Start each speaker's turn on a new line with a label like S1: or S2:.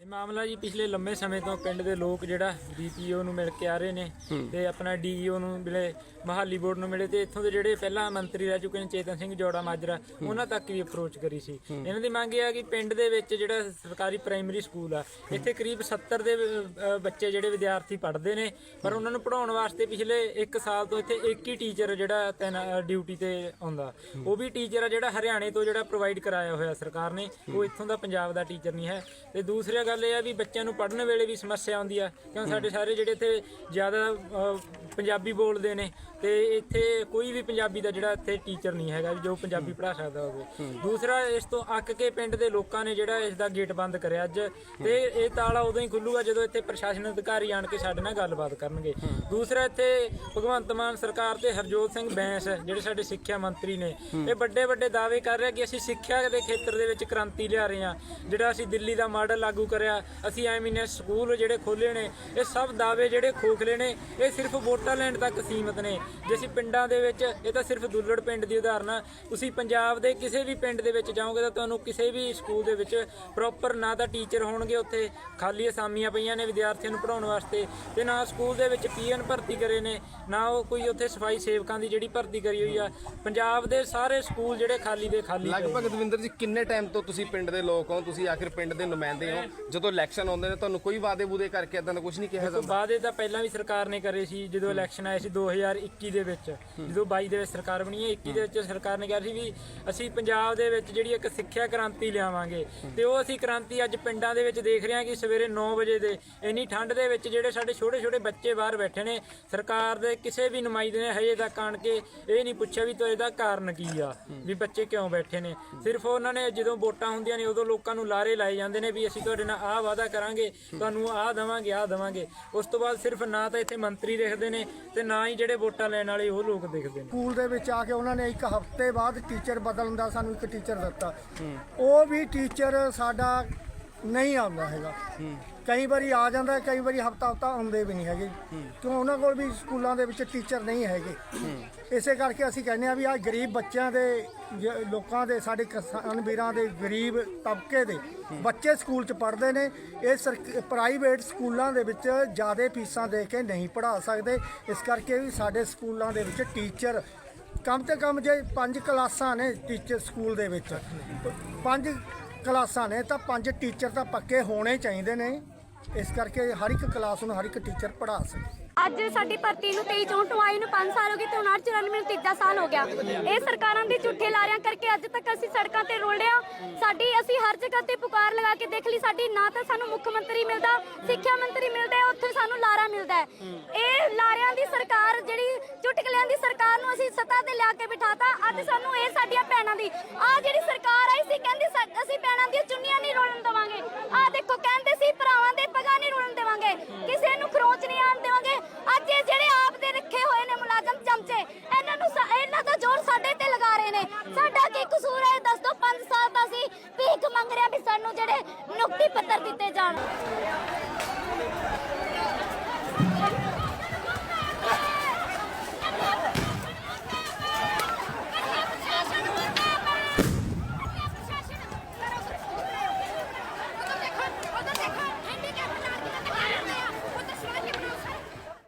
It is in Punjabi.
S1: ਇਹ ਮਾਮਲਾ ਜੀ ਪਿਛਲੇ ਲੰਮੇ ਸਮੇਂ ਤੋਂ ਪਿੰਡ ਦੇ ਲੋਕ ਜਿਹੜਾ ਡੀਪੀਓ ਨੂੰ ਮਿਲ ਕੇ ਆ ਰਹੇ ਨੇ ਤੇ ਆਪਣਾ ਡੀਈਓ ਨੂੰ ਮਿਲੇ ਮਹਾਲੀ ਬੋਰਡ ਨੂੰ ਮਿਲੇ ਤੇ ਇੱਥੋਂ ਦੇ ਜਿਹੜੇ ਪਹਿਲਾਂ ਮੰਤਰੀ ਰਹਿ ਚੁੱਕੇ ਨੇ ਚੇਤਨ ਸਿੰਘ ਜੋੜਾ ਮਾਜਰਾ ਉਹਨਾਂ ਤੱਕ ਵੀ ਅਪਰੋਚ ਕਰੀ ਸੀ। ਇਹਨਾਂ ਦੀ ਮੰਗ ਇਹ ਆ ਕਿ ਪਿੰਡ ਦੇ ਵਿੱਚ ਜਿਹੜਾ ਸਰਕਾਰੀ ਪ੍ਰਾਇਮਰੀ ਸਕੂਲ ਆ ਇੱਥੇ ਕਰੀਬ 70 ਦੇ ਬੱਚੇ ਜਿਹੜੇ ਵਿਦਿਆਰਥੀ ਪੜ੍ਹਦੇ ਨੇ ਪਰ ਉਹਨਾਂ ਨੂੰ ਪੜਾਉਣ ਵਾਸਤੇ ਪਿਛਲੇ 1 ਸਾਲ ਤੋਂ ਇੱਥੇ ਇੱਕ ਹੀ ਟੀਚਰ ਜਿਹੜਾ ਤੈਨਾ ਡਿਊਟੀ ਤੇ ਆਉਂਦਾ। ਉਹ ਵੀ ਟੀਚਰ ਆ ਜਿਹੜਾ ਹਰਿਆਣੇ ਤੋਂ ਜਿਹੜਾ ਪ੍ਰੋਵਾਈਡ ਕਰਾਇਆ ਹੋਇਆ ਸਰਕਾਰ ਨੇ ਉਹ ਇੱਥੋਂ ਦਾ ਪੰਜਾਬ ਦਾ ਟੀਚਰ ਨਹੀਂ ਹੈ। ਤੇ ਦੂਸਰੀ ਗੱਲ ਇਹ ਆ ਵੀ ਬੱਚਿਆਂ ਨੂੰ ਪੜ੍ਹਨ ਵੇਲੇ ਵੀ ਸਮੱਸਿਆ ਆਉਂਦੀ ਆ ਕਿਉਂ ਸਾਡੇ ਸਾਰੇ ਜਿਹੜੇ ਇੱਥੇ ਜ਼ਿਆਦਾ ਅ, ਪੰਜਾਬੀ ਬੋਲਦੇ ਨੇ ਤੇ ਇੱਥੇ ਕੋਈ ਵੀ ਪੰਜਾਬੀ ਦਾ ਜਿਹੜਾ ਇੱਥੇ ਟੀਚਰ ਨਹੀਂ ਹੈਗਾ ਜੋ ਪੰਜਾਬੀ ਪੜ੍ਹਾ ਸਕਦਾ ਹੋਵੇ। ਦੂਸਰਾ ਇਸ ਤੋਂ ਅੱਕ ਕੇ ਪਿੰਡ ਦੇ ਲੋਕਾਂ ਨੇ ਜਿਹੜਾ ਇਸ ਦਾ ਗੇਟ ਬੰਦ ਕਰਿਆ ਅੱਜ ਤੇ ਇਹ ਤਾਲਾ ਉਦੋਂ ਹੀ ਖੁੱਲੂਗਾ ਜਦੋਂ ਇੱਥੇ ਪ੍ਰਸ਼ਾਸਨ ਅਧਿਕਾਰੀ ਆਣ ਕੇ ਸਾਡੇ ਨਾਲ ਗੱਲਬਾਤ ਕਰਨਗੇ। ਦੂਸਰਾ ਇੱਥੇ ਭਗਵੰਤ ਮਾਨ ਸਰਕਾਰ ਤੇ ਹਰਜੋਤ ਸਿੰਘ ਬੈਂਸ ਜਿਹੜੇ ਸਾਡੇ ਸਿੱਖਿਆ ਮੰਤਰੀ ਨੇ ਇਹ ਵੱਡੇ ਵੱਡੇ ਦਾਅਵੇ ਕਰ ਰਿਹਾ ਕਿ ਅਸੀਂ ਸਿੱਖਿਆ ਦੇ ਖੇਤਰ ਦੇ ਵਿੱਚ ਕ੍ਰਾਂਤੀ ਲਿਆ ਰਹੇ ਹਾਂ ਜਿਹੜਾ ਅਸੀਂ ਦਿੱਲੀ ਦਾ ਮਾਡਲ ਲਾਗੂ ਕਰਿਆ ਅਸੀਂ ਐਮੀਨੇ ਸਕੂਲ ਜਿਹੜੇ ਖੋਲੇ ਨੇ ਇਹ ਸਭ ਦਾਅਵੇ ਜਿਹੜੇ ਖੋਖਲੇ ਨੇ ਇਹ ਸਿਰਫ ਵੋਟਾਂ ਲੈਣ ਤੱਕ ਸੀਮਤ ਨੇ। ਜੇ ਅਸੀਂ ਪਿੰਡਾਂ ਦੇ ਵਿੱਚ ਇਹ ਤਾਂ ਸਿਰਫ ਦੁੱਲੜ ਪਿੰਡ ਦੀ ਉਦਾਹਰਨ ਆ ਤੁਸੀਂ ਪੰਜਾਬ ਦੇ ਕਿਸੇ ਵੀ ਪਿੰਡ ਦੇ ਵਿੱਚ ਜਾਓਗੇ ਤਾਂ ਤੁਹਾਨੂੰ ਕਿਸੇ ਵੀ ਸਕੂਲ ਦੇ ਵਿੱਚ ਪ੍ਰੋਪਰ ਨਾ ਤਾਂ ਟੀਚਰ ਹੋਣਗੇ ਉੱਥੇ ਖਾਲੀ ਅਸਾਮੀਆਂ ਪਈਆਂ ਨੇ ਵਿਦਿਆਰਥੀਆਂ ਨੂੰ ਪੜਾਉਣ ਵਾਸਤੇ ਤੇ ਨਾ ਸਕੂਲ ਦੇ ਵਿੱਚ ਪੀਐਨ ਭਰਤੀ ਕਰੇ ਨੇ ਨਾ ਉਹ ਕੋਈ ਉੱਥੇ ਸਫ਼ਾਈ ਸੇਵਕਾਂ ਦੀ ਜਿਹੜੀ ਭਰਤੀ ਕਰੀ ਹੋਈ ਆ। ਪੰਜਾਬ ਦੇ ਸਾਰੇ ਸਕੂਲ ਜਿਹੜੇ ਖਾਲੀ ਦੇ ਖਾਲੀ
S2: ਲਗਭਗ ਦਵਿੰਦਰ ਜੀ ਕਿੰਨੇ ਟਾਈਮ ਤੋਂ ਤੁਸੀਂ ਪਿੰਡ ਦੇ ਲੋਕ ਹੋ? ਤੁਸੀਂ ਆਖਿਰ ਪਿੰਡ ਦੇ ਨੁਮਾਇੰਦੇ ਹੋ? ਜਦੋਂ ਇਲੈਕਸ਼ਨ ਆਉਂਦੇ ਨੇ ਤੁਹਾਨੂੰ ਕੋਈ ਵਾਅਦੇ ਬੂਦੇ ਕਰਕੇ ਇਦਾਂ ਦਾ ਕੁਝ ਨਹੀਂ ਕਿਹਾ ਜਾਂਦਾ?
S1: ਵਾਅਦੇ ਤਾਂ ਪਹਿਲਾਂ ਵੀ ਸਰਕਾਰ ਨੇ ਕਰੇ ਸੀ ਜਦੋਂ ਇਲੈਕਸ਼ਨ ਆਏ ਸੀ 2021 ਦੇ ਵਿੱਚ, ਜਦੋਂ 22 ਦੇ ਵਿੱਚ ਸਰਕਾਰ ਬਣੀ ਹੈ 21 ਦੇ ਵਿੱਚ ਸਰਕਾਰ ਨੇ ਕਿਹਾ ਸੀ ਵੀ ਅਸੀਂ ਪੰਜਾਬ ਦੇ ਵਿੱਚ ਜਿਹੜੀ ਇੱਕ ਸਿੱਖਿਆ ਕ੍ਰਾਂਤੀ ਲਿਆਵਾਂਗੇ। ਤੇ ਉਹ ਅਸੀਂ ਕ੍ਰਾਂਤੀ ਅੱਜ ਪਿੰਡਾਂ ਦੇ ਵਿੱਚ ਦੇਖ ਰਹੇ ਹਾਂ ਕਿ ਸਵੇਰੇ 9 ਵਜੇ ਦੇ, ਇੰਨੀ ਠੰਡ ਦੇ ਵਿੱਚ ਜਿਹੜੇ ਸਾਡੇ ਛੋਟੇ ਛੋਟੇ ਬੱਚੇ ਬਾਹਰ ਬੈਠੇ ਨੇ, ਸਰਕਾਰ ਦੇ ਕਿਸੇ ਵੀ ਨੁਮਾਇੰਦੇ ਨੇ ਹਜੇ ਤੱਕ ਆਣ ਕੇ ਇਹ ਨਹੀਂ ਪੁੱਛਿਆ ਵੀ ਤੋ ਇਹਦਾ ਕਾਰਨ ਕੀ ਆ, ਵੀ ਬੱਚੇ ਕਿਉਂ ਬੈਠੇ ਨੇ। ਸਿਰਫ ਉਹਨਾਂ ਨੇ ਜਦੋਂ ਵੋਟਾਂ ਹੁੰਦੀਆਂ ਨੇ, ਉਦੋਂ ਲੋਕਾਂ ਨੂੰ ਲਾਰੇ ਲਾਏ ਜਾਂਦੇ ਨੇ ਵੀ ਅਸੀਂ ਤੁਹਾਡੇ ਨਾਲ ਆਹ ਵਾਅਦਾ ਕਰਾਂਗੇ, ਤੁਹਾਨੂੰ ਆਹ ਦੇਵਾਂਗੇ ਆਹ ਦੇਵਾਂਗੇ। ਉਸ ਤੋਂ ਬਾਅਦ ਸਿਰਫ ਨਾ ਤਾਂ ਇੱਥੇ ਮੰਤਰੀ ਦੇਖਦੇ ਨੇ ਤੇ ਨਾ ਹੀ ਜਿਹੜੇ ਵੋਟਾਂ ਲੈਣ ਵਾਲੇ ਉਹ ਲੋਕ ਦਿਖਦੇ ਨੇ।
S3: ਸਕੂਲ ਦੇ ਵਿੱਚ ਆ ਕੇ ਉਹਨਾਂ ਨੇ ਇੱਕ ਹਫ਼ਤੇ ਬਾਅਦ ਟੀਚਰ ਬਦਲਣ ਦਾ ਸਾਨੂੰ ਇੱਕ ਟੀਚਰ ਦਿੱਤਾ। ਉਹ ਵੀ ਟੀਚਰ ਸਾਡਾ ਨਹੀਂ ਆਉਂਦਾ ਹੈਗਾ। ਕਈ ਵਾਰੀ ਆ ਜਾਂਦਾ ਕਈ ਵਾਰੀ ਹਫਤਾ ਹਫਤਾ ਆਉਂਦੇ ਵੀ ਨਹੀਂ ਹੈਗੇ। ਕਿਉਂ? ਉਹਨਾਂ ਕੋਲ ਵੀ ਸਕੂਲਾਂ ਦੇ ਵਿੱਚ ਟੀਚਰ ਨਹੀਂ ਹੈਗੇ। ਇਸੇ ਕਰਕੇ ਅਸੀਂ ਕਹਿੰਦੇ ਆ ਵੀ ਆ ਗਰੀਬ ਬੱਚਿਆਂ ਦੇ, ਜ- ਲੋਕਾਂ ਦੇ, ਸਾਡੇ ਕਿਸਾਨ ਵੀਰਾਂ ਦੇ ਗਰੀਬ ਤਬਕੇ ਦੇ ਬੱਚੇ ਸਕੂਲ 'ਚ ਪੜ੍ਹਦੇ ਨੇ, ਇਹ ਸਰਕ- ਪ੍ਰਾਈਵੇਟ ਸਕੂਲਾਂ ਦੇ ਵਿੱਚ ਜ਼ਿਆਦਾ ਫੀਸਾਂ ਦੇ ਕੇ ਨਹੀਂ ਪੜ੍ਹਾ ਸਕਦੇ। ਇਸ ਕਰਕੇ ਵੀ ਸਾਡੇ ਸਕੂਲਾਂ ਦੇ ਵਿੱਚ ਟੀਚਰ ਕਮ ਤੇ ਕਮ ਜੇ ਪੰਜ ਕਲਾਸਾਂ ਨੇ ਟੀਚਰ ਸਕੂਲ ਦੇ ਵਿੱਚ, ਪੰਜ ਕਲਾਸਾਂ ਨੇ ਤਾਂ ਪੰਜ ਟੀਚਰ ਤਾਂ ਪੱਕੇ ਹੋਣੇ ਚਾਹੀਦੇ ਨੇ। ਇਸ ਕਰਕੇ ਹਰ ਇੱਕ ਕਲਾਸ ਨੂੰ ਹਰ ਇੱਕ ਟੀਚਰ ਪੜ੍ਹਾ ਸਕੇ
S4: ਅੱਜ ਸਾਡੀ ਭਰਤੀ ਨੂੰ 23 ਚੋਂ ਤੋਂ ਨੂੰ 5 ਸਾਲ ਹੋ ਗਏ ਤੇ 59 94 ਨੂੰ ਤੀਜਾ ਸਾਲ ਹੋ ਗਿਆ। ਇਹ ਸਰਕਾਰਾਂ ਦੀ ਝੂਠੇ ਲਾਰਿਆਂ ਕਰਕੇ ਅੱਜ ਤੱਕ ਅਸੀਂ ਸੜਕਾਂ ਤੇ ਰੋਲ ਰਹੇ। ਸਾਡੀ ਅਸੀਂ ਹਰ ਜਗ੍ਹਾ ਤੇ ਪੁਕਾਰ ਲਗਾ ਕੇ ਦੇਖ ਲਈ ਸਾਡੀ ਨਾ ਤਾਂ ਸਾਨੂੰ ਮੁੱਖ ਮੰਤਰੀ ਮਿਲਦਾ ਸਿੱਖਿਆ ਮੰਤਰੀ ਮਿਲਦਾ ਹੈ, ਉੱਥੇ ਸਾਨੂੰ ਲਾਰਾ ਮਿਲਦਾ ਇਹ ਲਾਰਿਆਂ ਦੀ ਸਰਕਾਰ ਜਿਹੜੀ ਚੁਟਕਲਿਆਂ ਦੀ ਸਰਕਾਰ ਨੂੰ ਅਸੀਂ ਸੱਤਾ ਤੇ ਲਿਆ ਕੇ ਬਿਠਾਤਾ ਅੱਜ ਸਾਨੂੰ ਇਹ ਸਾਡੀਆਂ ਭੈਣਾਂ ਦੀ ਆ ਜਿਹੜੀ ਸਰਕਾਰ ਆਈ ਸੀ ਕਹਿੰਦੀ ਅਸੀਂ ਭੈਣਾਂ ਦੀਆਂ ਚੁੰਨੀਆਂ ਸਾਨੂੰ ਜਿਹੜੇ ਨੁਕਤੀ ਪੱਤਰ ਦਿੱਤੇ ਜਾਣ।